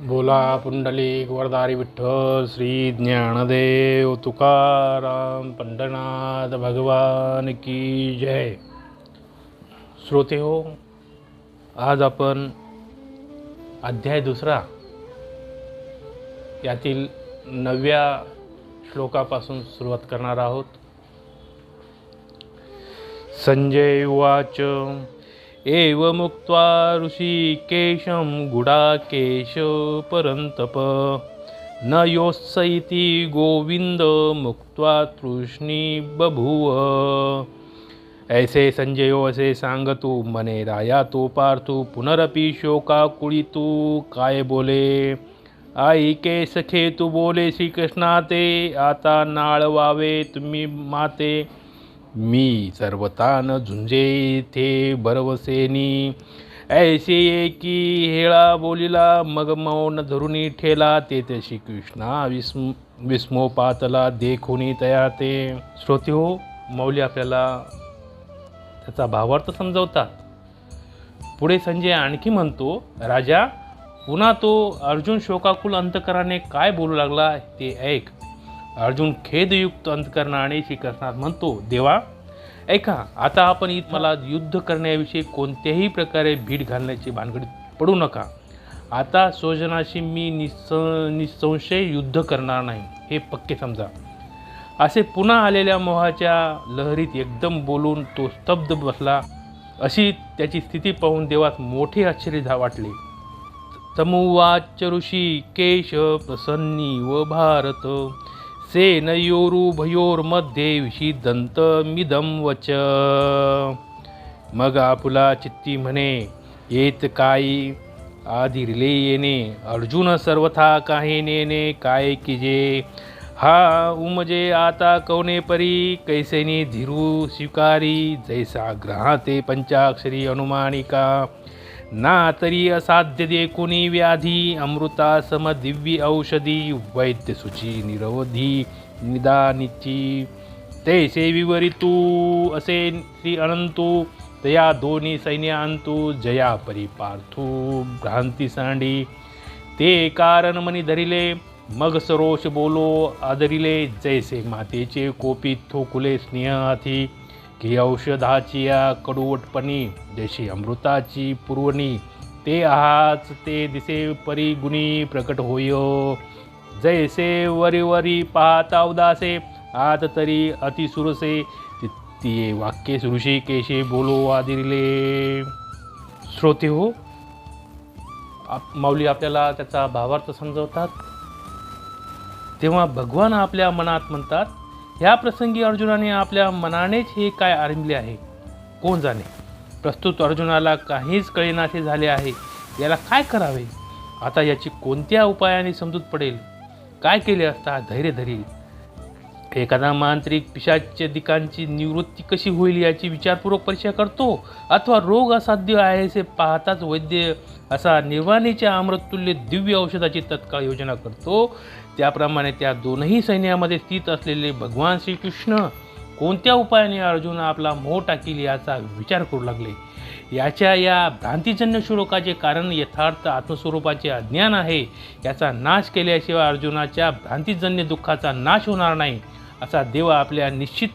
बोला पुंडलिक वरदारी विठ्ठल श्री ज्ञानदेव तुकाराम पंढरनाथ भगवान की जय. श्रोते हो आज आपण अध्याय दुसरा यातील नवव्या श्लोकापासून सुरुवात करणार आहोत. संजय वाच. एवमुक्त्वा ऋषिकेशं गुडाकेश परन्तप न योत्स इति गोविंद मुक्त्वा तृष्णी बभूव। ऐसे संजयो असे सांगतो मने राया तो पार्थू पुनरपि शोकाकुळितू काय बोले? आई के सखे तू बोले श्रीकृष्णा ते आता नाळ वावे तुम्ही माते। मी सर्वतान झुंजे थे बरवसेनी ऐसे की हेळा बोलिला मग मौन धरुणी ठेला ते ते श्रीकृष्णा विस्म विस्मोपातला देखुनी तया ते. श्रोते हो मौली आपल्याला त्याचा भावार्थ समजवतात. पुढे संजय आणखी म्हणतो राजा पुन्हा तो अर्जुन शोकाकुल अंतकराने काय बोलू लागला ते ऐक. अर्जुन खेदयुक्त अंतकरणाने श्रीकृष्णात म्हणतो देवा ऐका आता आपण इत मला युद्ध करण्याविषयी कोणत्याही प्रकारे भीड घालण्याची भानगडीत पडू नका. आता स्वजनाशी मी निस निसंशय युद्ध करणार नाही हे पक्के समजा. असे पुन्हा आलेल्या मोहाच्या लहरीत एकदम बोलून तो स्तब्ध बसला. अशी त्याची स्थिती पाहून देवात मोठे आश्चर्य झा वाटले. तमुवाच ऋषी केश प्रसन्नी व भारत सेनयोरुभयोर्मध्ये विषिदंत मिदम वच। मग आपुला चित्ती म्हणे येत काही आधिरले येणे अर्जुन सर्वथा काही नेणे काय किजे? हा उमजे आता कवने परी? कैसेनी धीरू स्वीकारी? जैसा ग्रहाते पंचाक्षरी अनुमानिका। ना तरी असाध्य देखुनी व्याधी. अमृता सम दिव्य औषधी वैद्य सुची निरवधी निदानिची. तैसे विवरितू असे श्री अनंतू. तया दोन्ही सैन्य जया परिपार्थू. भ्रांती सांडी ते कारण मनी धरिले. मग सरोष बोलो आदरिले. जैसे मातेचे कोपी थोकुले स्नेहाथी की औषधाची या कडवटपणी जशी अमृताची पुरवणी ते आहाच ते दिसे परी गुणी प्रकट होयो. जैसे वरी वरी पाहता उदासे आत तरी अतिसुरसे ती वाक्ये ऋषी केशे बोलो आदिले श्रोते हो आप माऊली आपल्याला त्याचा भावार्थ समजवतात. तेव्हा भगवान आपल्या मनात म्हणतात ह्या प्रसंगी अर्जुनाने आपल्या मनानेच हे काय आरंभले आहे? कोण जाणे? प्रस्तुत अर्जुनाला काहीच कळेनासे झाले आहे. याला काय करावे? आता याची कोणत्या उपायाने समजूत पडेल? काय केले असता धैर्य धरील? एखादा मांत्रिक पिशाच्य दिकांची निवृत्ती कशी होईल याची विचारपूर्वक परीक्षा करतो अथवा रोग असाध्य आहे असे पाहताच वैद्य असा निर्वाणीच्या अमृततुल्य दिव्य औषधाची तत्काळ योजना करतो. त्याप्रमाणे त्या दोनही सैन्यामध्ये स्थित असलेले भगवान श्रीकृष्ण कोणत्या उपायाने अर्जुन आपला मोह टाकील याचा विचार करू लागले. याच्या या भ्रांतिजन्य श्लोकाचे कारण यथार्थ आत्मस्वरूपाचे अज्ञान आहे. याचा नाश केल्याशिवाय अर्जुनाच्या भ्रांतिजन्य दुःखाचा नाश होणार नाही असा देव आपल्या निश्चित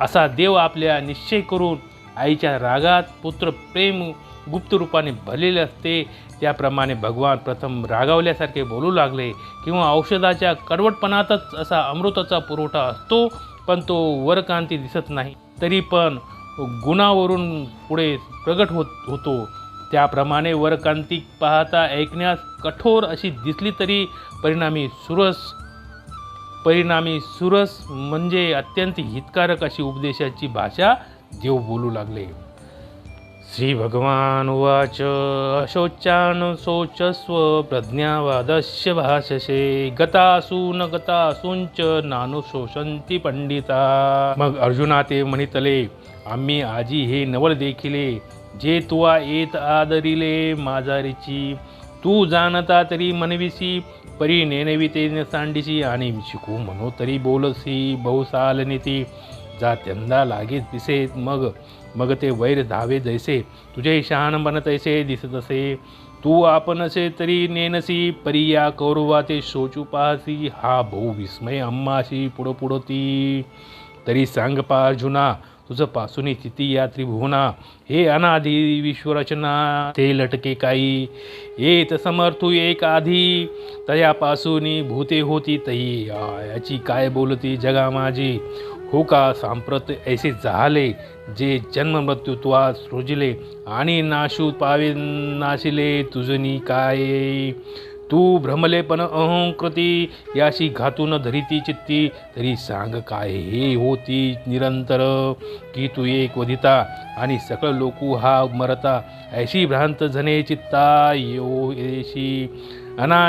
असा देव आपल्या निश्चय करून आईच्या रागात पुत्र प्रेम गुप्त रूपाने भरलेले असते. त्याप्रमाणे भगवान प्रथम रागावल्यासारखे बोलू लागले किंवा औषधाच्या कडवटपणातच असा अमृताचा पुरवठा असतो पण तो वरकांती दिसत नाही. तरी पण गुणावरून पुढे प्रगट होत होतो. त्याप्रमाणे वरकांतिक पाहता ऐकण्यास कठोर अशी दिसली तरी परिणामी सुरस परिणामी सुरस म्हणजे अत्यंत हितकारक अशी उपदेशाची भाषा देव बोलू लागले. श्री भगवान उवाच अशोचान शोचस्व प्रज्ञावादस्य भाषसे गतासु न गतासूंच नानु शोषंती पंडिता मग अर्जुना ते म्हणितले आम्ही आजी हे नवल देखिले जे तुवा येत आदरिले माझारीची तू जाणता तरी मनविसी परी नेनविते ते सांडिसी आणि शिकू म्हणो तरी बोलसी बहुसाल नीती। जात्यंदा लागेच दिसे. मग मग ते वैर धावे जैसे. तुझे शहाण बनत ऐसे दिसत असे. तू आपण असे तरी नेनसी. परिया कौरवा ते शोचू पाहसी. हा भाऊ विस्मय अम्माशी पुढं ती. तरी सांग पा अर्जुना तुझं पासून स्थिती या त्रिभुवना. हे अनाधी विश्वरचना ते लटके काही. येत समर्थू एक आधी. तयापासून भूते होती तही. याची काय बोलती जगा माझी. हो का सांप्रत ऐसे झाले जे जन्म मृत्यू तुवा सृजले आणि नाशू पावे नाशिले तुझनी काय? तू भ्रमले पण अहंकृती याशी घातून धरिती चित्ती तरी सांग काय हे होती निरंतर? की तू एक वधिता आणि सकळ लोकू हा मरता ऐशी भ्रांत झने चित्ता यो येशी अना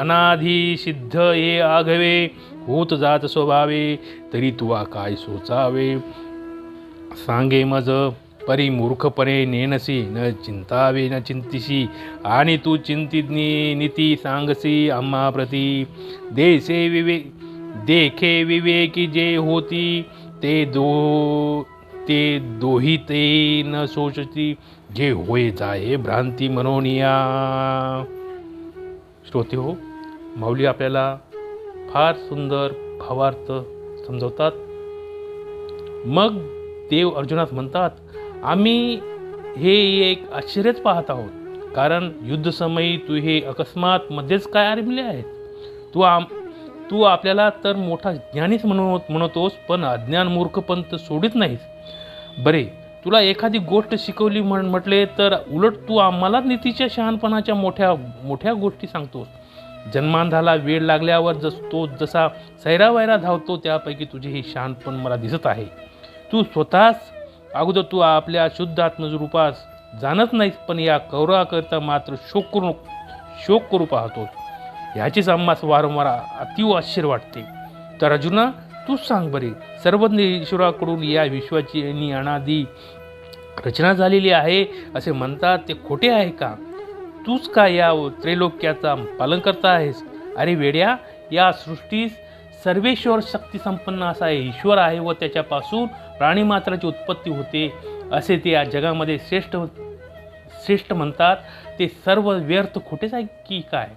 अनाधी सिद्ध हे आघवे होत जात स्वभावे तरी तुवा काय सोचावे? सांगे मज परी मूर्खपणे नेनसी न चिंतावे न चिंतिशी. आणि तू चिंतितनी नीती सांगसी आम्हा प्रती. देसे विवे देखे विवेकी जे होती ते दो ते दोही ते न सोचती. जे होय जाय भ्रांती मनोनिया. श्रोते हो माऊली आपल्याला फार सुंदर भावार्थ समजवतात. मग देव अर्जुनास म्हणतात आम्ही हे एक आश्चर्यच पाहत आहोत. कारण युद्धसमयी तू हे अकस्मात मध्येच काय आरंभले आहेत? तू आम तू आपल्याला तर मोठा ज्ञानीच म्हणू म्हणतोस पण अज्ञान मूर्खपंत सोडित नाहीस. बरे तुला एखादी गोष्ट शिकवली म्हण म्हटले तर उलट तू आम्हाला नीतीच्या शहाणपणाच्या मोठ्या मोठ्या गोष्टी सांगतोस. जन्मांधाला वेळ लागल्यावर जस तो जसा सैरावैरा धावतो त्यापैकी तुझे हे शहाणपण मला दिसत आहे. तू स्वतःच अगोदर तू आपल्या शुद्ध आत्मरूपास जाणत नाहीस पण या कौरवाकरता मात्र शोक करू शोक करू पाहतो ह्याचीच आम्हास वारंवार अतिव आश्चर्य वाटते. तर अर्जुना तूच सांग बरे. सर्व ईश्वराकडून या विश्वाची आणि अनादी रचना झालेली आहे असे म्हणतात ते खोटे आहे का? तूच का या त्रैलोक्याचा पालन करता आहेस? अरे वेड्या या सृष्टीस सर्वेश्वर शक्तिसंपन्न असा असा ईश्वर आहे व त्याच्यापासून प्राणीमात्राची उत्पत्ती होते असे ते या जगामध्ये श्रेष्ठ हो-, श्रेष्ठ म्हणतात. ते सर्व व्यर्थ खोटेच आहे की काय?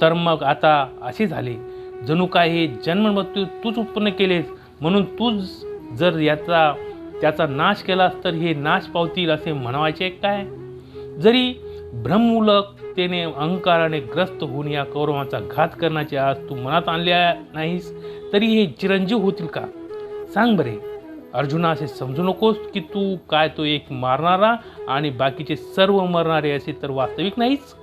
तर मग आता असे झाले. जणू काय हे जन्म मृत्यू तूच उत्पन्न केलेस? म्हणून तूच जर याचा त्याचा नाश केलास तर हे नाश पावतील असे म्हणायचे काय? जरी भ्रममूलकतेने अहंकाराने ग्रस्त होऊन या कौरवांचा घात करण्याचे आज तू मनात आणल्या नाहीस? तरी हे चिरंजीव होतील का? सांग बरे. अर्जुना असे समजू नकोस की तू काय तो एक मारणारा आणि बाकीचे सर्व मरणारे असे तर वास्तविक नाहीच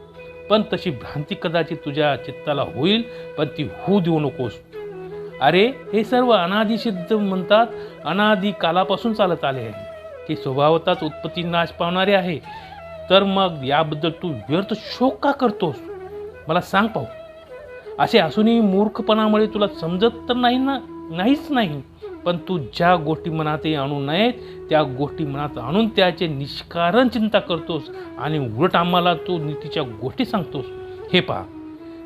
पण तशी भ्रांती कदाचित तुझ्या चित्ताला होईल पण ती होऊ देऊ नकोस. अरे हे सर्व अनादिसिद्ध म्हणतात अनादि कालापासून चालत आले आहे. ते स्वभावताच उत्पत्ती नाश पावणारे आहे. तर मग याबद्दल तू व्यर्थ शोक का करतोस? मला सांग पाहू. असे असूनही मूर्खपणामुळे तुला समजत तर नाही ना नाहीच नाही. पण तू ज्या गोष्टी मनातही आणू नयेत त्या गोष्टी मनात आणून त्याचे निष्कारण चिंता करतोस आणि उलट आम्हाला तू नीतीच्या गोष्टी सांगतोस. हे पहा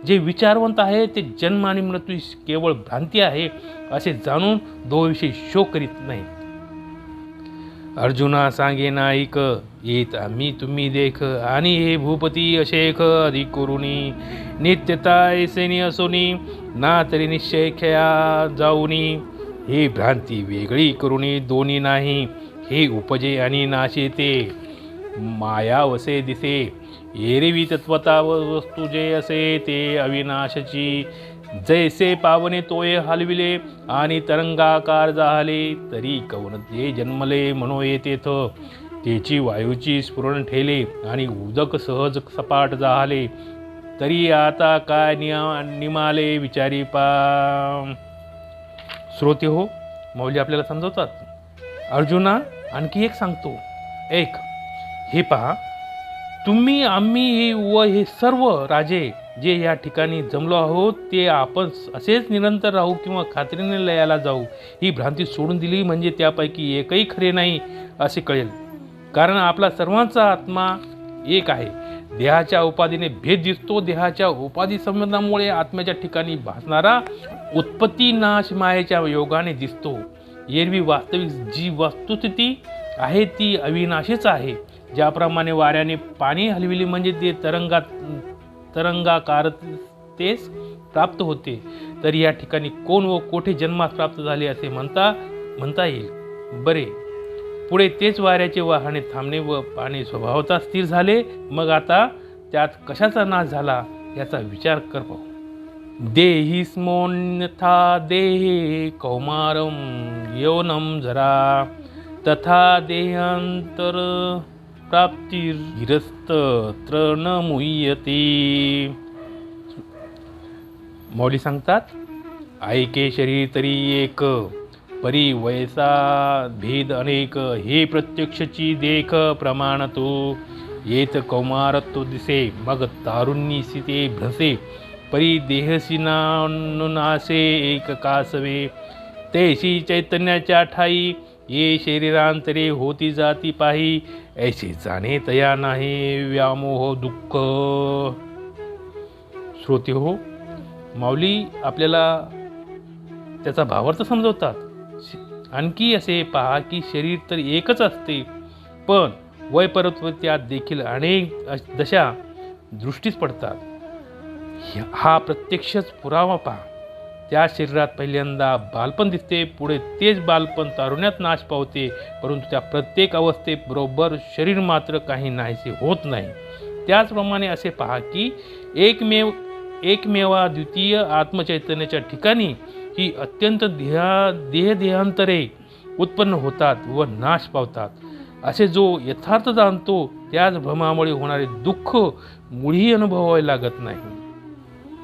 जे विचारवंत आहे ते जन्म आणि मृत्यू केवळ भ्रांती आहे असे जाणून दोविषयी शोक करीत नाही अर्जुना सांगे नाईक येत आम्ही तुम्ही देख आणि हे भूपती अशेख अधिक करुणी नित्यता ऐसेनी असोनी ना तरी निश्चय खेळा जाऊनी हे भ्रांती वेगळी करुणी दोन्ही नाही हे उपजे आणि नाशे ते माया वसे दिसे एरवी तत्वता वस्तू जे असे ते अविनाशची जैसे पावने तोये हलविले आणि तरंगाकार जाहले तरी कवन ते जन्मले म्हणो येतेथ त्याची वायूची स्फुरण ठेले आणि उदक सहज सपाट जाहले. तरी आता काय निया निमाले विचारी पा. श्रोते हो मौली आपल्याला समजवतात. अर्जुना आणखी एक सांगतो. एक हे पहा तुम्ही आम्ही व हे सर्व राजे जे या ठिकाणी जमलो आहोत ते आपण असेच निरंतर राहू किंवा खात्रीने लयाला जाऊ ही भ्रांती सोडून दिली म्हणजे त्यापैकी एकही खरे नाही असे कळेल. कारण आपला सर्वांचा आत्मा एक आहे. देहाच्या उपाधीने भेद दिसतो. देहाच्या उपाधी संबंधामुळे आत्म्याच्या ठिकाणी भासणारा उत्पत्ती नाश मायेच्या योगाने दिसतो. एरवी वास्तविक जी वस्तुस्थिती आहे ती अविनाशीच आहे. ज्याप्रमाणे वाऱ्याने पाणी हलविले म्हणजे ते तरंगात तरंगाकारतेस प्राप्त होते. तर या ठिकाणी कोण व कोठे जन्मास प्राप्त झाले असे म्हणता म्हणता येईल. बरे. पुढे तेच वाऱ्याचे वाहने थांबणे व पाणी स्वभावता स्थिर झाले. मग आता त्यात कशाचा नाश झाला याचा विचार कर पाहू. देही स्मोन्यथा देहे कौमारम यौनम जरा. तथा देहांतर प्राप्तिरस्त न मुह्यते मौली सांगतात ऐके शरीर तरी एक परी वयसा भेद अनेक हे प्रत्यक्षची देख प्रमाण तो येत कौमारत्व दिसे मग तारुण्य ते भ्रसे परी देहसिनानुनासे नासे एक कासवे। तेशी चैतन्याच्या ठाई ये शरीरांतरे होती जाती पाही ऐसे जाणे तया नाही व्यामोह दुःख. श्रोते हो माऊली आपल्याला त्याचा भावार्थ समजवतात. श- आणखी असे पहा की शरीर तर एकच असते पण वय परत्वत्यात देखील अनेक अश- दशा दृष्टीस पडतात. ह्या- हा प्रत्यक्षच पुरावा पहा. त्या शरीरात पहिल्यांदा बालपण दिसते पुढे तेच बालपण तारुण्यात नाश पावते परंतु त्या प्रत्येक अवस्थेबरोबर शरीर मात्र काही नाहीसे होत नाही. त्याचप्रमाणे असे पहा की एकमेव एकमेवा द्वितीय आत्मचैतन्याच्या ठिकाणी ही अत्यंत देहा देहदेहांतरे उत्पन्न होतात व नाश पावतात. असे जो यथार्थ जाणतो त्याच भ्रमामुळे होणारे दुःख मुळीही अनुभवावे लागत नाही.